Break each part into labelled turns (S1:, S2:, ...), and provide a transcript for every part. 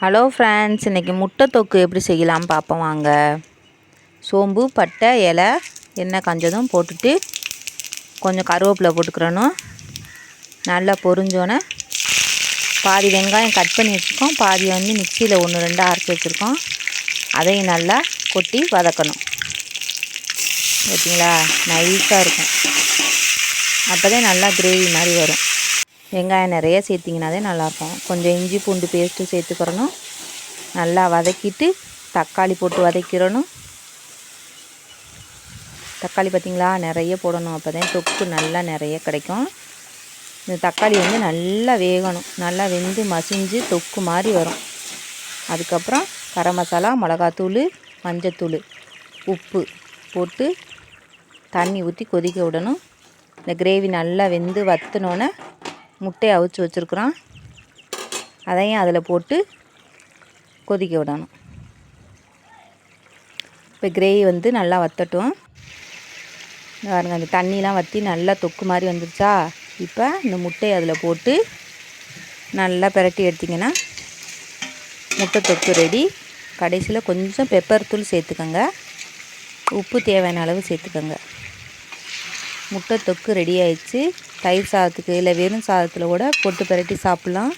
S1: Hello friends இன்றைக்கி முட்டை தொக்கு எப்படி செய்யலாம் பார்ப்போம் வாங்க. சோம்பு பட்டை இலை எண்ணெய் கஞ்சதும் போட்டுட்டு கொஞ்சம் கருவேப்பிலை போட்டுக்கிறணும். நல்லா பொரிஞ்சோன்னே பாதி வெங்காயம் கட் பண்ணி வச்சுருக்கோம். பாதி வந்து மிக்சியில் ஒன்று ரெண்டு அரைச்சி வச்சுருக்கோம். அதையும் நல்லா கொட்டி வதக்கணும். ஓகேங்களா நைஸாக இருக்கும். அப்போ தான் நல்லா கிரேவி மாதிரி வரும். வெங்காயம் நிறைய சேர்த்திங்கனாதே நல்லாயிருக்கும். கொஞ்சம் இஞ்சி பூண்டு பேஸ்ட்டு சேர்த்துக்கிறணும். நல்லா வதக்கிட்டு தக்காளி போட்டு வதக்கிறணும். தக்காளி பார்த்திங்களா? நிறைய போடணும். அப்போ தான் தொக்கு நல்லா நிறைய கிடைக்கும். இந்த தக்காளி வந்து நல்லா வேகணும். நல்லா வெந்து மசிஞ்சு தொக்கு மாதிரி வரும். அதுக்கப்புறம் கரம் மசாலா மிளகாத்தூள் மஞ்சத்தூள் உப்பு போட்டு தண்ணி ஊற்றி கொதிக்க விடணும். இந்த கிரேவி நல்லா வெந்து வத்தினோன்னே முட்டையை அவிச்சு வச்சுருக்குறோம். அதையும் அதில் போட்டு கொதிக்க விடணும். இப்போ கிரேவி வந்து நல்லா வத்தட்டும். பாருங்கள் அந்த தண்ணிலாம் வற்றி நல்லா தொக்கு மாதிரி வந்துருச்சா? இப்போ இந்த முட்டையை அதில் போட்டு நல்லா பிரட்டி எடுத்திங்கன்னா முட்டை தொக்கு ரெடி. கடைசியில் கொஞ்சம் பெப்பர் தூள் சேர்த்துக்கோங்க. உப்பு தேவையான அளவு சேர்த்துக்கோங்க. முட்டை தொக்கு ரெடி ஆயிடுச்சு. தயிர் சாதத்துக்கு இல்லை வெறும் சாதத்தில் கூட பொட்டு பரட்டி சாப்பிட்லாம்.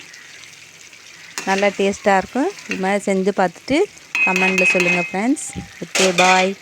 S1: நல்லா டேஸ்ட்டாக இருக்கும். இது மாதிரி செஞ்சு பார்த்துட்டு கமெண்டில் சொல்லுங்கள் ஃப்ரெண்ட்ஸ் ஓகே பாய்